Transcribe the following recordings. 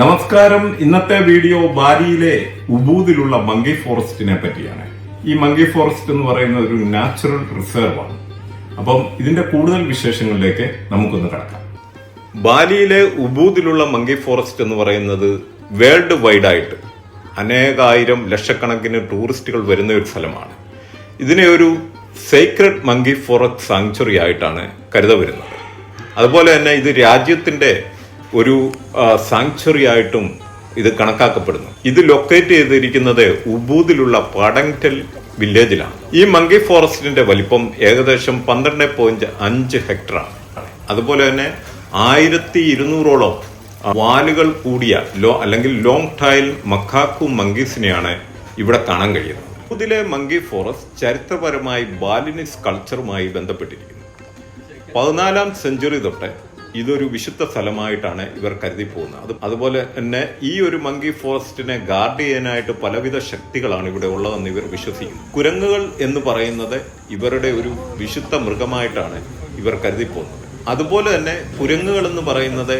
നമസ്കാരം. ഇന്നത്തെ video ബാലിയിലെ ഉബൂദിലുള്ള monkey ഫോറസ്റ്റിനെ പറ്റിയാണ്. ഈ മങ്കി ഫോറസ്റ്റ് എന്ന് പറയുന്നത് ഒരു നാച്ചുറൽ റിസർവ് ആണ് അപ്പം ഇതിന്റെ കൂടുതൽ വിശേഷങ്ങളിലേക്ക് നമുക്കൊന്ന് കടക്കാം. ബാലിയിലെ ഉബൂദിലുള്ള മങ്കി ഫോറസ്റ്റ് എന്ന് പറയുന്നത് വേൾഡ് വൈഡ് ആയിട്ട് അനേകായിരം ലക്ഷക്കണക്കിന് ടൂറിസ്റ്റുകൾ വരുന്ന ഒരു സ്ഥലമാണ്. ഇതിനെ ഒരു സേക്രഡ് മങ്കി ഫോറസ്റ്റ് സാങ്ച്വറി ആയിട്ടാണ് കരുത വരുന്നത് അതുപോലെ തന്നെ ഇത് രാജ്യത്തിന്റെ ഒരു സാങ്ച്വറി ആയിട്ടും ഇത് കണക്കാക്കപ്പെടുന്നു. ഇത് ലൊക്കേറ്റ് ചെയ്തിരിക്കുന്നത് ഉബൂദിലുള്ള പടങ്ടൽ വില്ലേജിലാണ് ഈ മങ്കി ഫോറസ്റ്റിന്റെ വലിപ്പം ഏകദേശം പന്ത്രണ്ട് പോയിന്റ് അഞ്ച് ഹെക്ടറാണ് അതുപോലെ തന്നെ ആയിരത്തി ഇരുന്നൂറോളം വാലുകൾ കൂടിയ ലോ അല്ലെങ്കിൽ ലോങ് ടൈൽ മക്കാക്കു മങ്കീസിനെയാണ് ഇവിടെ കാണാൻ കഴിയുന്നത്. ഉബൂദിലെ മങ്കി ഫോറസ്റ്റ് ചരിത്രപരമായി ബാലിനിസ് കൾച്ചറുമായി ബന്ധപ്പെട്ടിരിക്കുന്നു. പതിനാലാം സെഞ്ചുറി തൊട്ട് ഇതൊരു വിശുദ്ധ സ്ഥലമായിട്ടാണ് ഇവർ കരുതി പോകുന്നത് അത് അതുപോലെ തന്നെ ഈ ഒരു മങ്കി ഫോറസ്റ്റിനെ ഗാർഡ് ചെയ്യാനായിട്ട് പലവിധ ശക്തികളാണ് ഇവിടെ ഉള്ളതെന്ന് ഇവർ വിശ്വസിക്കുന്നു. കുരങ്ങുകൾ എന്ന് പറയുന്നത് ഇവരുടെ ഒരു വിശുദ്ധ മൃഗമായിട്ടാണ് ഇവർ കരുതി പോകുന്നത് അതുപോലെ തന്നെ കുരങ്ങുകൾ എന്ന് പറയുന്നത്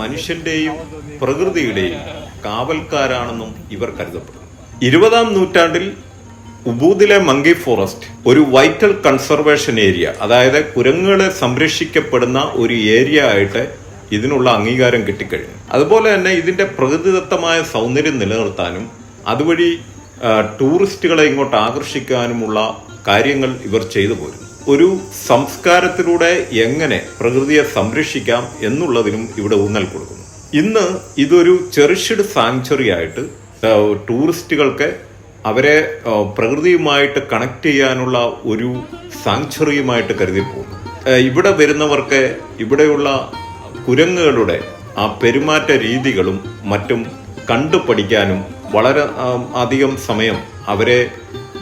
മനുഷ്യന്റെയും പ്രകൃതിയുടെയും കാവൽക്കാരാണെന്നും ഇവർ കരുതപ്പെടുന്നു. ഇരുപതാം നൂറ്റാണ്ടിൽ ഉബൂദിലെ മങ്കി ഫോറസ്റ്റ് ഒരു വൈറ്റൽ കൺസർവേഷൻ ഏരിയ അതായത് കുരങ്ങുകളെ സംരക്ഷിക്കപ്പെടുന്ന ഒരു ഏരിയ ആയിട്ട് ഇതിനുള്ള അംഗീകാരം കിട്ടിക്കഴിഞ്ഞു. അതുപോലെ തന്നെ ഇതിന്റെ പ്രകൃതിദത്തമായ സൗന്ദര്യം നിലനിർത്താനും അതുവഴി ടൂറിസ്റ്റുകളെ ഇങ്ങോട്ട് ആകർഷിക്കാനുമുള്ള കാര്യങ്ങൾ ഇവർ ചെയ്തു പോരുന്നു ഒരു സംസ്കാരത്തിലൂടെ എങ്ങനെ പ്രകൃതിയെ സംരക്ഷിക്കാം എന്നുള്ളതിനും ഇവിടെ ഊന്നൽ കൊടുക്കുന്നു. ഇന്ന് ഇതൊരു ചെറിഷ്ഡ് സാങ്ച്വറി ആയിട്ട് ടൂറിസ്റ്റുകൾക്ക് അവരെ പ്രകൃതിയുമായിട്ട് കണക്ട് ചെയ്യാനുള്ള ഒരു സാങ്ച്വറിയുമായിട്ട് കരുതി പോകുന്നു. ഇവിടെ വരുന്നവർക്ക് ഇവിടെയുള്ള കുരങ്ങുകളുടെ ആ പെരുമാറ്റ രീതികളും മറ്റും കണ്ടു പഠിക്കാനും വളരെ അധികം സമയം അവരെ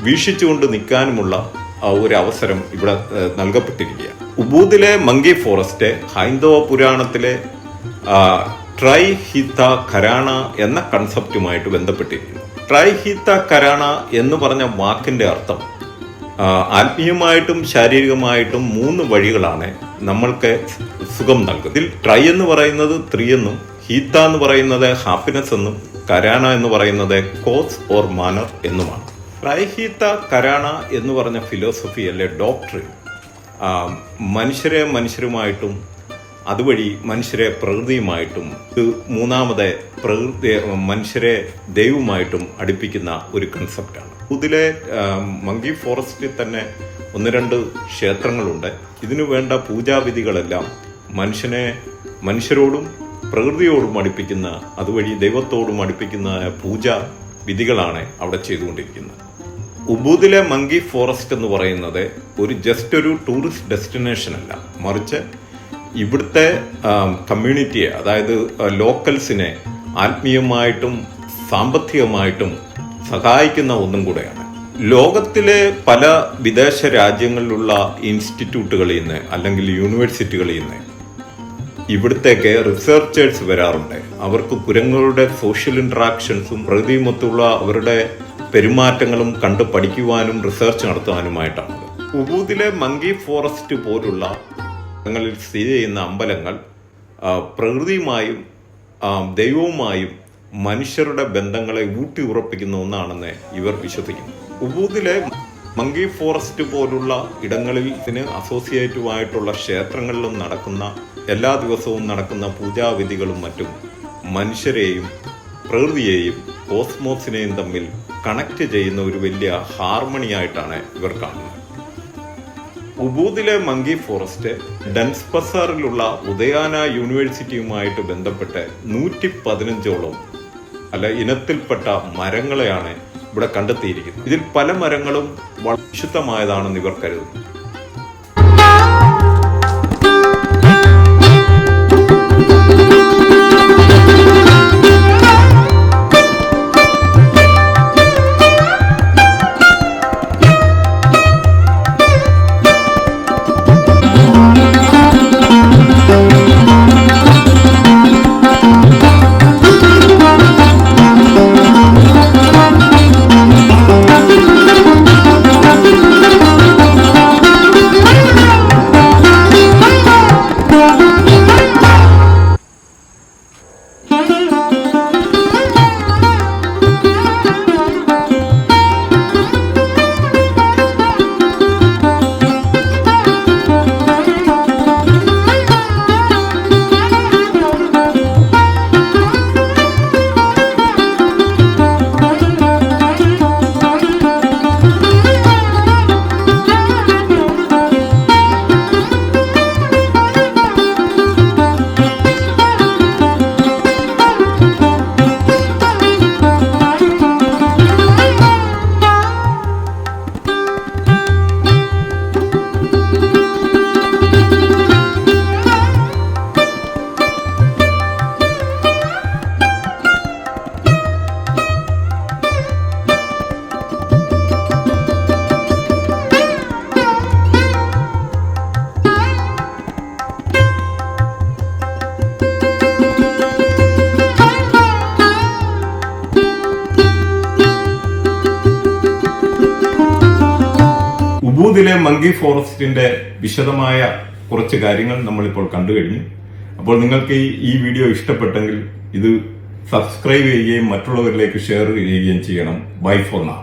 വീക്ഷിച്ചുകൊണ്ട് നിൽക്കാനുമുള്ള ഒരു അവസരം ഇവിടെ നൽകപ്പെട്ടിരിക്കുക ഉബൂദിലെ മങ്കി ഫോറസ്റ്റ് ഹൈന്ദവ പുരാണത്തിലെ ട്രൈ ഹിത്ത ഖരാണ എന്ന കൺസെപ്റ്റുമായിട്ട് ബന്ധപ്പെട്ടിരിക്കുന്നു. ട്രൈ കരാണ എന്ന് പറഞ്ഞ വാക്കിന്റെ അർത്ഥം ആത്മീയമായിട്ടും ശാരീരികമായിട്ടും മൂന്ന് വഴികളാണ് നമ്മൾക്ക് സുഖം നൽകുന്നത്. ഇതിൽ ട്രൈ എന്ന് പറയുന്നത് ത്രീ എന്നും ഹീത്ത എന്ന് പറയുന്നത് ഹാപ്പിനെസ് എന്നും കരാണ എന്ന് പറയുന്നത് കോസ് ഓർ മാനർ എന്നുമാണ്. ട്രൈഹീത്ത കരാണ എന്ന് പറഞ്ഞ ഫിലോസഫി അല്ലെ ഡോക്ടറിൻ മനുഷ്യരെ മനുഷ്യരുമായിട്ടും അതുവഴി മനുഷ്യരെ പ്രകൃതിയുമായിട്ടും ഇത് മൂന്നാമത് പ്രകൃതി മനുഷ്യരെ ദൈവമായിട്ടും അടുപ്പിക്കുന്ന ഒരു കൺസെപ്റ്റാണ് ഇതിലെ മങ്കി ഫോറസ്റ്റിൽ തന്നെ ഒന്ന് രണ്ട് ക്ഷേത്രങ്ങളുണ്ട്. ഇതിനു വേണ്ട പൂജാവിധികളെല്ലാം മനുഷ്യനെ മനുഷ്യരോടും പ്രകൃതിയോടും അടുപ്പിക്കുന്ന അതുവഴി ദൈവത്തോടും അടുപ്പിക്കുന്ന പൂജ വിധികളാണ് അവിടെ ചെയ്തുകൊണ്ടിരിക്കുന്നത്. ഉബൂദിലെ മങ്കി ഫോറസ്റ്റ് എന്ന് പറയുന്നത് ഒരു ജസ്റ്റ് ഒരു ടൂറിസ്റ്റ് ഡെസ്റ്റിനേഷൻ അല്ല. മറിച്ച് ഇവിടുത്തെ കമ്മ്യൂണിറ്റിയെ അതായത് ലോക്കൽസിനെ ആത്മീയമായിട്ടും സാമ്പത്തികമായിട്ടും സഹായിക്കുന്ന ഒന്നും കൂടെയാണ്. ലോകത്തിലെ പല വിദേശ രാജ്യങ്ങളിലുള്ള ഇൻസ്റ്റിറ്റ്യൂട്ടുകളിൽ നിന്ന് അല്ലെങ്കിൽ യൂണിവേഴ്സിറ്റികളിൽ നിന്ന് ഇവിടത്തേക്ക് റിസർച്ചേഴ്സ് വരാറുണ്ട്. അവർക്ക് കുരങ്ങുകളുടെ സോഷ്യൽ ഇൻട്രാക്ഷൻസും പ്രകൃതിയുമൊത്തുള്ള അവരുടെ പെരുമാറ്റങ്ങളും കണ്ടു പഠിക്കുവാനും റിസർച്ച് നടത്തുവാനുമായിട്ടാണ് ഉബൂദിലെ മങ്കി ഫോറസ്റ്റ് പോലുള്ള സ്ഥലങ്ങളിൽ സ്ഥിതി ചെയ്യുന്ന അമ്പലങ്ങൾ പ്രകൃതിയുമായും ദൈവവുമായും മനുഷ്യരുടെ ബന്ധങ്ങളെ ഊട്ടി ഉറപ്പിക്കുന്ന ഒന്നാണെന്ന് ഇവർ വിശ്വസിക്കുന്നു. ഉബൂദിലെ മങ്കി ഫോറസ്റ്റ് പോലുള്ള ഇടങ്ങളിൽ ഇതിന് അസോസിയേറ്റീവായിട്ടുള്ള ക്ഷേത്രങ്ങളിലും നടക്കുന്ന എല്ലാ ദിവസവും നടക്കുന്ന പൂജാവിധികളും മറ്റും മനുഷ്യരെയും പ്രകൃതിയെയും കോസ്മോസിനെയും തമ്മിൽ കണക്ട് ചെയ്യുന്ന ഒരു വലിയ ഹാർമണിയായിട്ടാണ് ഇവർ കാണുന്നത്. ഉബൂദിലെ മങ്കി ഫോറസ്റ്റ് ഡൻസ് ബസാറിലുള്ള ഉദയാന യൂണിവേഴ്സിറ്റിയുമായിട്ട് ബന്ധപ്പെട്ട് നൂറ്റി പതിനഞ്ചോളം അല്ല ഇനത്തിൽപ്പെട്ട മരങ്ങളെയാണ് ഇവിടെ കണ്ടെത്തിയിരിക്കുന്നത്. ഇതിൽ പല മരങ്ങളും വിശുദ്ധമായതാണെന്ന് ഇവർ കരുതുന്നു. ഉബൂദിലെ മങ്കി ഫോറസ്റ്റിന്റെ വിശദമായ കുറച്ച് കാര്യങ്ങൾ നമ്മളിപ്പോൾ കണ്ടു കഴിഞ്ഞു. അപ്പോൾ നിങ്ങൾക്ക് ഈ വീഡിയോ ഇഷ്ടപ്പെട്ടെങ്കിൽ ഇത് സബ്സ്ക്രൈബ് ചെയ്യുകയും മറ്റുള്ളവരിലേക്ക് ഷെയർ ചെയ്യുകയും ചെയ്യണം. ബൈ ഫോർ നാ.